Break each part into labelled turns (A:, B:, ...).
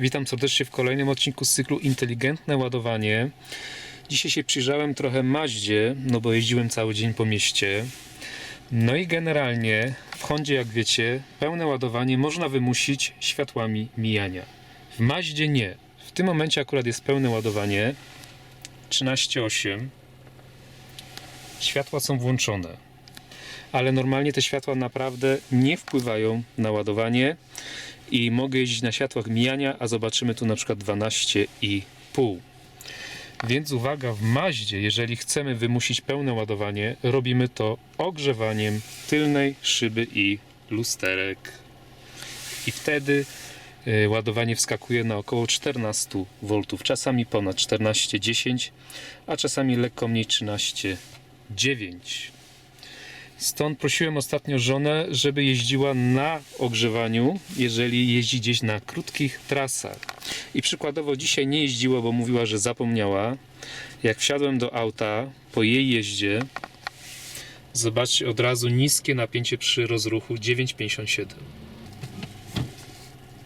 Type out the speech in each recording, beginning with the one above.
A: Witam serdecznie w kolejnym odcinku z cyklu Inteligentne ładowanie. Dzisiaj się przyjrzałem trochę Maździe, no bo jeździłem cały dzień po mieście. No i generalnie w Hondzie, jak wiecie, pełne ładowanie można wymusić światłami mijania. W Maździe nie. W tym momencie akurat jest pełne ładowanie 13.8. Światła są włączone. Ale normalnie te światła naprawdę nie wpływają na ładowanie i mogę jeździć na światłach mijania, a zobaczymy tu na przykład 12,5. Więc uwaga, w Maździe, jeżeli chcemy wymusić pełne ładowanie, robimy to ogrzewaniem tylnej szyby i lusterek. I wtedy y, ładowanie wskakuje na około 14 V, czasami ponad 14,10, a czasami lekko mniej 13,9. Stąd prosiłem ostatnio żonę, żeby jeździła na ogrzewaniu, jeżeli jeździ gdzieś na krótkich trasach. I przykładowo dzisiaj nie jeździła, bo mówiła, że zapomniała. Jak wsiadłem do auta po jej jeździe, zobaczcie od razu niskie napięcie przy rozruchu 9,57.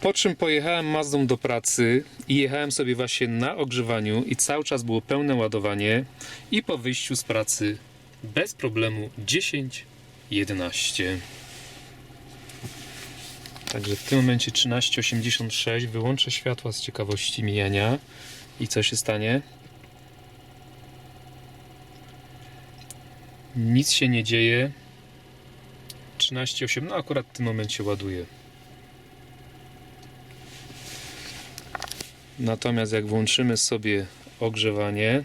A: Po czym pojechałem Mazdą do pracy i jechałem sobie właśnie na ogrzewaniu i cały czas było pełne ładowanie i po wyjściu z pracy bez problemu 10, 11. Także w tym momencie 13,86 wyłączę światła z ciekawości mijania i co się stanie? Nic się nie dzieje. 13,8 no akurat w tym momencie ładuje. Natomiast jak włączymy sobie ogrzewanie,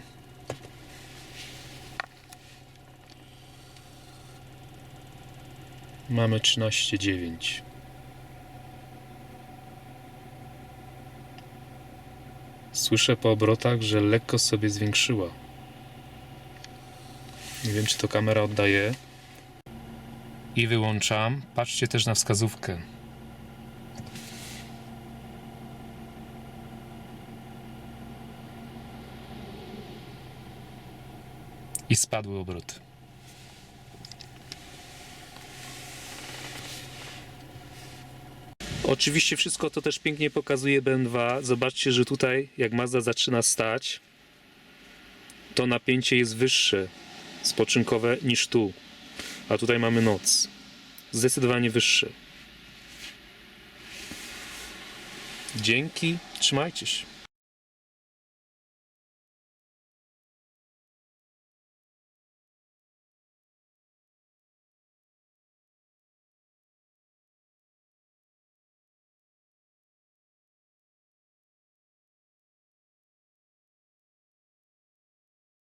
A: Mamy 13,9. Słyszę po obrotach, że lekko sobie zwiększyła. Nie wiem, czy to kamera oddaje. I wyłączam. Patrzcie też na wskazówkę. I spadły obroty. Oczywiście wszystko to też pięknie pokazuje BM2. Zobaczcie, że tutaj jak Mazda zaczyna stać, to napięcie jest wyższe, spoczynkowe niż tu. A tutaj mamy noc. Zdecydowanie wyższe. Dzięki, trzymajcie się.